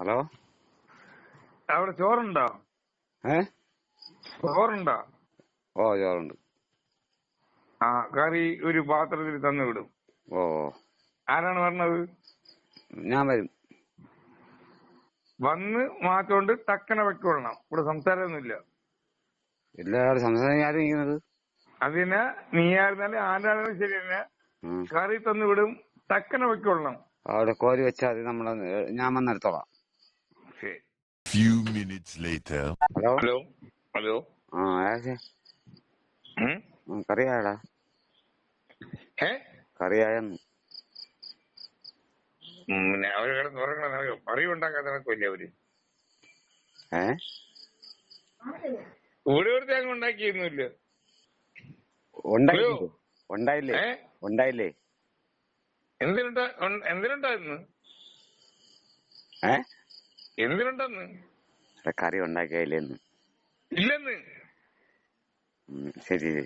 Hello? അവിടെ ചോറുണ്ടോ? ഏ? ചോറുണ്ടോ? ഓ ചോറുണ്ട്. ആ കറി ഒരു പാത്രത്തിൽ തന്നു വിടും. ഓ. ആരാണ് പറഞ്ഞത് ഞാൻ വരും. വന്ന് മാറ്റോണ്ട് ടക്കണ വെക്കൊള്ളണം. ഇവിടെ സംസാരമൊന്നുമില്ല. എല്ലാവരും സംസാരം ഇരിക്കുന്നത് അതിന് നീ ആയിരുന്നാൽ ആരാണെങ്കിലും ശരി തന്നെ. കറി തന്നു വിടും ടക്കണ വെക്കൊള്ളണം. അവിടെ കോരി വെച്ചാൽ നമ്മളെ ഞാൻ വന്നെടുത്തോളാം. ശരി Few minutes later. Hello hello hello ആ ആരാ ഉം? ഏ കറിയായെന്ന് അവർ കിടന്ന് ഉറങ്ങണം നിനക്ക് നടക്കില്ല അവർ. ഏ? ഇവിടെ ഒരു തേങ്ങ ഉണ്ടാക്കിയൊന്നുമില്ല. ഉണ്ടായില്ലേ? ഉണ്ടായില്ലേ? എന്തിനുണ്ടായിരുന്നു? ഏ? എന്തിനുണ്ടെന്ന്? കറി ഉണ്ടാക്കിയില്ലെന്ന് ഇല്ലെന്ന്. ശരി ശരി.